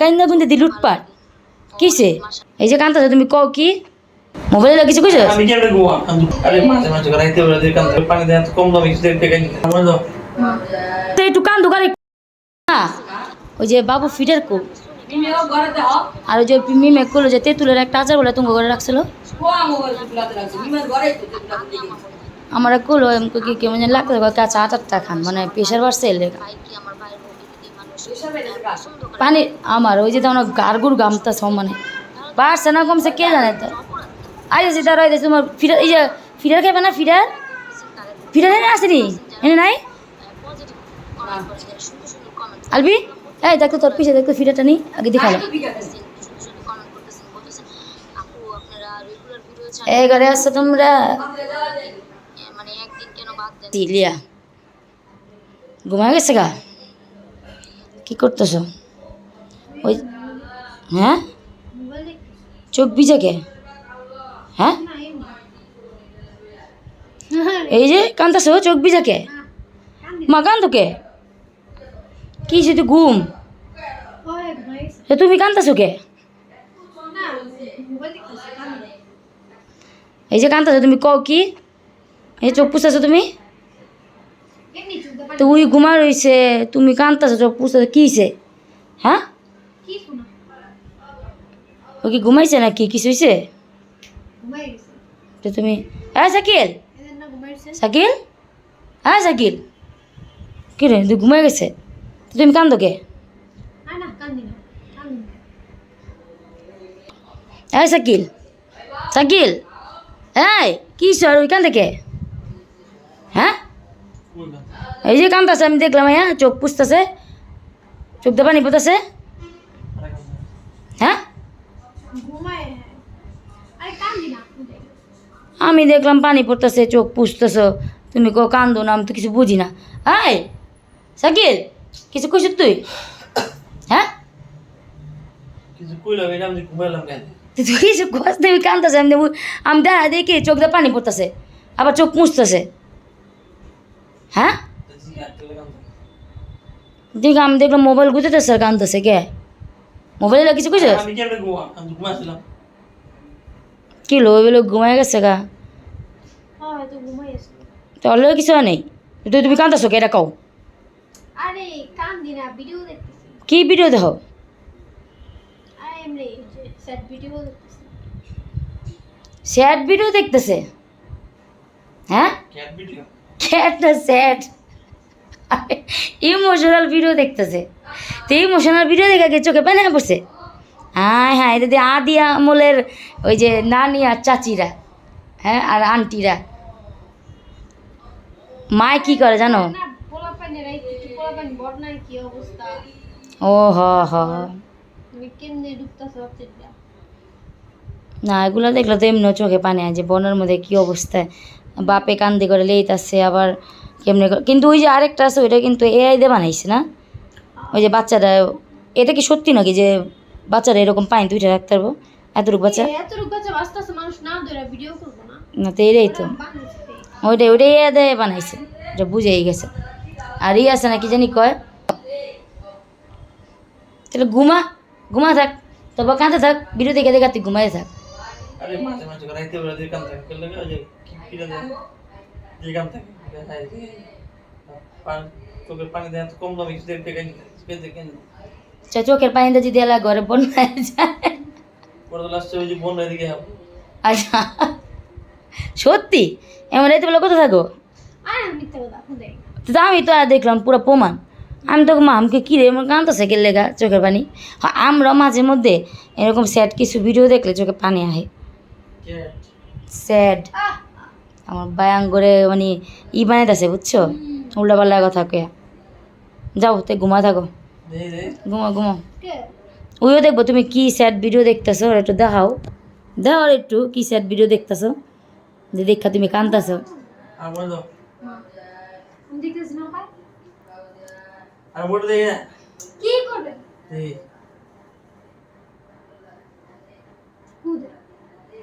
কাইন্দা গুন্দে দি লুটপাট? কিসে? এই যে কান্তা তুমি কও কি? মোবাইলে কিছু কইছো? আমি আরে মাঝে মাঝে রাইতে বেলা দিয়ে কান্তে পানি দেন কম দামে কিছু দেখতে গাই আমার দাও তো একটু কান্দু করে না ওই যে বাবু ফিডার কো। আর ওই যে মিমে করল যে তেঁতুলের একটা আচার বলে তুমি ঘরে রাখছিল। আমার করল কেমন লাগতো কাঁচা আটারটা খান মানে প্রেশার বাড়ছে এলে পানি আমার ওই যে তোমার গারগুর গামতা সব মানে। বাড়ছে না কমছে কে জানে তো। আইসি তার ওই যে তোমার ফিডার এই যে ফিডার খাবে না ফিডার ফিডার এনে আসেনি এনে নাই? আলবি এই দেখো তোর পিছে দেখো ফিডারটা নেই আগে দেখাল এই ঘরে আসছো তোমরা? লিয়া ঘুমায় গেছে গা? কি করতেছ? ওই হ্যাঁ? চোখ ভিজেকে? হ্যাঁ? এই যে কান্তাছ চোখ ভিজাকে? মা, কান্দুকে? কি শুধু ঘুম? তুমি কান্তাছো কে? এই যে কান্তাছো তুমি কও কি? এই চোখ পুষাছো তুমি? তো উই ঘুমা রইছে তুমি কান্তাছো চোখ পুষাছো কি হইছে? হ্যাঁ? ও কি ঘুমাইছে নাকি? কিছু হয়েছে তো তুমি হ্যাঁ শাকিল? শাকিল? হ্যাঁ শাকিল? কি রে তুই ঘুমাই গেছে? তো তুমি কান্দো কে? এই শাকিল? শাকিল? এই কি সর ওই কান্দে কে? হ্যাঁ? এই যে কান্দাছে আমি দেখলাম হ্যাঁ চোখ পুষতেছে চোখ দিয়ে পানি পড়তেছে। হ্যাঁ? আমি দেখলাম পানি পড়তেছে চোখ পুষতেছ তুমি কো কান্দো না আমি তো কিছু বুঝি না। এই শাকিল কিছু কইস তুই? হ্যাঁ? কিছু কইলাম এটা আমি ঘুমাইলাম কেন? তুই তো কিছু কস তুমি কান্দতেছে আমি আমি দেখা দেখি চোখ দিয়ে পানি পড়তেছে আবার চোখ মুছতেছে হ্যাঁ? দেখ আমি দেখলাম মোবাইল গুঁজেতে স্যার কান্দতেছে কে? মোবাইলে কিছু ঘুমাছিলাম কি লো ওই বেলো ঘুমাই গেছে গা? তাহলে কিছু নেই? তুই তুমি কান্দতেছো কে? এটা কও। কি ভিডিও দেখো? স্যাড ভিডিও দেখতেছে। হ্যাঁ? একটা স্যাড ইমোশনাল ভিডিও দেখতেছে। তো ইমোশনাল ভিডিও দেখে কি চোখে পানি পড়ছে। হ্যাঁ হ্যাঁ এটা দিয়ে আদি আমলের ওই যে নানি আর চাচিরা হ্যাঁ আর আন্টিরা। মায় কি করে জানো? না ও হ। না, এগুলো দেখলে তো এমনি চোখে পানি আছে বনের মধ্যে কি অবস্থা? বাপে কান্দি করে লেইতাছে আবার কেমনে করে- কিন্তু ওই যে আরেকটা আছে ওইটা কিন্তু এআই দিয়ে বানাইছে না? ওই যে বাচ্চারা এটা কি সত্যি নাকি যে বাচ্চারা এরকম পানি দুইটা রাখতে পারব এতটুকু বাচ্চা? না তো এটাই তো। ওইটাই ওইটাই এআই দিয়ে বানাইছে এটা বুঝেই গেছে। আর ই আছে না কি জানি কয়? তাহলে ঘুমা ঘুমা থাক তারপর কাঁদতে থাক ভিডিও দেখে দেখে তুই ঘুমাই থাক। আরে মাঝে মাঝে রাইতে বেলা দিয়ে কান্তে গেলে ওই যে কি দেন দিয়ে কান্তে পানি চোখের পানি দেন তো কম দামে কিছু দেখতে গাই দেখেন চা চোখের পানিটা যদি এলা ঘরে বন্যা যায়। পরে তো লাস্টে ওই যে বোন এদিকে আচ্ছা সত্যি? এমন রাইতে বেলা কোথায় থাকো? তো আমি তো আর দেখলাম পুরো প্রমাণ। আমি তো মা আমাকে কী রে আমার কান্দছে কে লেগা চোখের পানি। হ্যাঁ আমরা মাঝে মধ্যে এরকম স্যাড কিছু ভিডিও দেখলে চোখে পানি আহে। স্যাড আমার বায়াং করে মানে ই বানাইতেছে বুঝছ? উল্টা পাল্লা কথা কে যাও তে ঘুমা থাকো। ঘুমা ঘুমো। ওইও দেখব তুমি কি স্যাড ভিডিও দেখতেছো? একটু দেখাও। দেখাও একটু কি স্যাড ভিডিও দেখতেছো? যে দেখা তুমি আর বলে। দেখি না। কি করবে?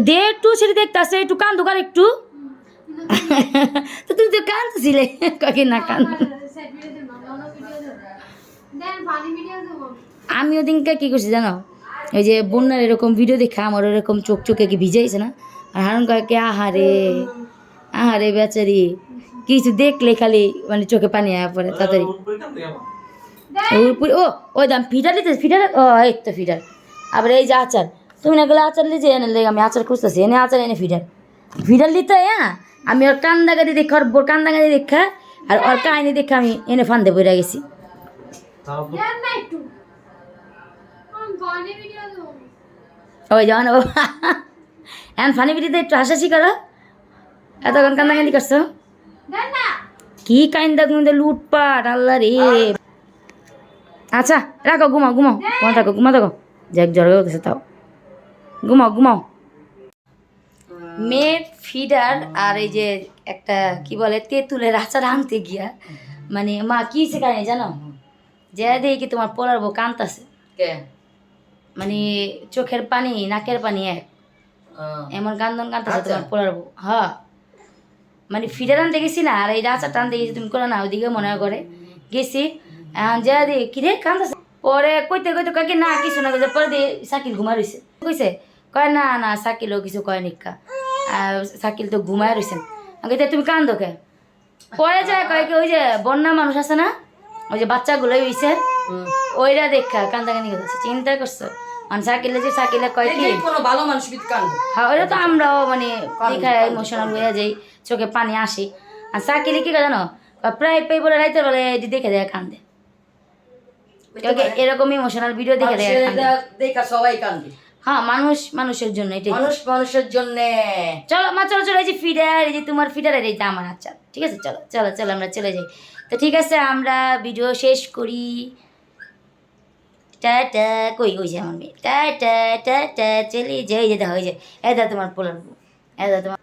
দে একটু সেটা দেখতেছে একটু কান দোকান একটু তো তুমি তো কান্দছিলে কাকে না কান আমি ওদিনকে কি করছি জানো ওই যে বন্যার এরকম ভিডিও দেখে আমার ওরকম চোখ চোখে কি ভিজাইছে না আর হারুন কয়েকে আহারে আহারে বেচারি কিছু দেখলে খালি মানে চোখে পানি আয়া পড়ে তাড়াতাড়ি ও ওই দাম ফিটার দিতে ফিটার ও এই তো ফিটার আবার এই যে আচার তুমি না গেলে আচার লিজে এনে লেগে আমি আচার খুঁজতেছি এনে আচার এনে ফিটার ফিটার দিতে হ্যাঁ আমি ওর কান্দা গাড়ি দেখে ওর বোর কান্দা গাড়ি দেখা আর ওর কাহিনি দেখে আমি এনে ফান্দে বইরা গেছি। ওই যাও না এখন ফানি বিটিতে একটু হাসাহাসি করো। এতক্ষণ কান্দাকান্দি করছ? কি কান্দা কুন্দা লুটপাট আল্লাহ রে। আচ্ছা রাখো ঘুমাও ঘুমাও। ঘুমা থাকো ঘুমা থাকো। যাক জ্বর হতেছে তাও। ঘুমাও ঘুমাও। মেয়ে ফিডার আর এই যে একটা কি বলে তেঁতুলের আচার আনতে গিয়া মানে মা কি শেখায় জানো যে দেখি তোমার পোলার বউ কান্তাছে। মানে চোখের পানি নাকের পানি এক। এমন কান্দন কান্দতেছে আচ্ছা। তোমার পোলার বউ। হ্যাঁ মানে ফিডার আনতে গেছি না আর এই রাচারটা আনতে গেছি তুমি করো না ওইদিকে মনে করে। গেছি এখন যা কি রে কান্দছে পরে কইতে কইতে কয় কি না কিছু না পরে দিয়ে সাকিল ঘুমা রইছে। কইছে কয় না না সাকিলও কিছু কয় নিকা সাকিল তো ঘুমায় আমি কইতে তুমি কান্দো কে পরে যায় কয় কি ওই যে বন্যা মানুষ আছে না ওই যে বাচ্চাগুলোই হইছে ওইরা দেখা কান্দা কান্দি করতেছে চিন্তা করছ? মানে সাকিলে যে সাকিলে কয় কি কোনো ভালো মানুষ হ্যাঁ ওটা তো আমরাও মানে দেখা ইমোশনাল হয়ে যাই চোখে পানি আসে। আর সাকিলে কি করে জানো প্রায় পেয়ে বলে রাইতে বলে এটি দেখে দেয় কান্দে। এরকম ইমোশনাল ভিডিও দেখে দেয় দেখা সবাই কান্দে। হ্যাঁ মানুষ মানুষের জন্য এটাই। মানুষ মানুষের জন্য। চলো মা চলো চলো এই যে ফিডার এই যে তোমার ফিডার এই যে আমার আচ্ছা ঠিক আছে? চলো চলো চলো আমরা চলে যাই। তো ঠিক আছে আমরা ভিডিও শেষ করি। টা কই ওই যে আমার মেয়ে। টা টা চলে যাই। যে দেখো ওই যে দা তোমার পোলার এ দা তোমার